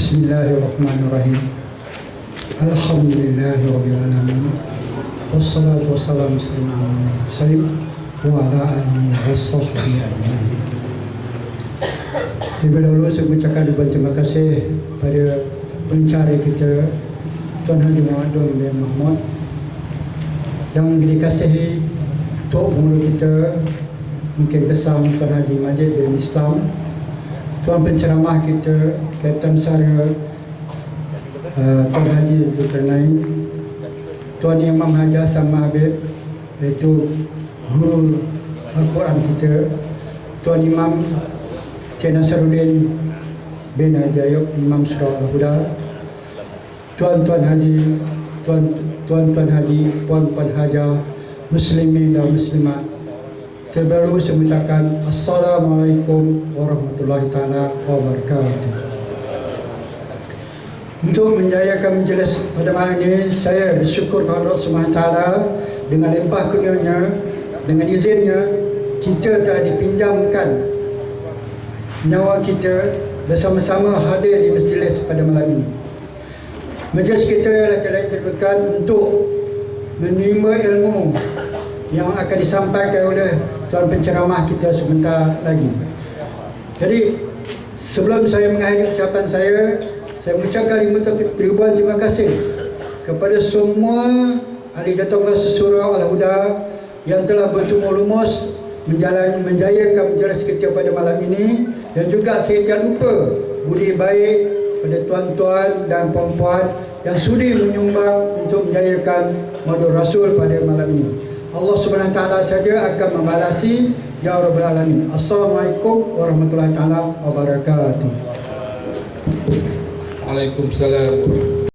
Bismillahirrahmanirrahim. Alhamdulillahirrahmanirrahim. Wassalatu wassalamu ala sayyidina wa ala alihi wa sahbihi ajma'in. Terlebih dahulu saya mengucapkan ribuan terima kasih pada pencari kita Tuan Haji Muhammad bin Mahmud yang dikasihi Tok Mulu kita mungkin besar Tuan Haji Majid bin Islam Tuan penceramah kita Kapten Sara uh, Tuan Haji Zulkarnain Tuan Imam Haji Hassan Mahabib iaitu guru Al-Quran kita Tuan Imam Cik Nasaruddin bin Haji Ayub Imam Surah Al-Huda Tuan-tuan Haji Tuan Tuan-tuan Haji Puan-puan Haja Muslimin dan Muslimat Dahulu saya Assalamualaikum warahmatullahi taala wabarakatuh. Untuk menjayakan majlis pada malam ini, saya bersyukur kepada Allah SWT dengan limpah kurnianya, dengan izinnya, kita telah dipinjamkan nyawa kita bersama-sama hadir di majlis pada malam ini. Majlis kita ialah telah ditentukan untuk menerima ilmu yang akan disampaikan oleh tuan penceramah kita sebentar lagi. Jadi sebelum saya mengakhiri ucapan saya, saya mengucapkan ribuan terima kasih kepada semua ahli datanglah sesurah Al-Huda yang telah bertumbuh lumus menjalani menjayakan majlis kita pada malam ini dan juga saya tidak lupa budi baik pada tuan-tuan dan puan-puan yang sudi menyumbang untuk menjayakan Madur Rasul pada malam ini. Subhanahu taala saja akan membalasi ya rabbal alamin. Assalamualaikum warahmatullahi taala wabarakatuh. Waalaikumsalam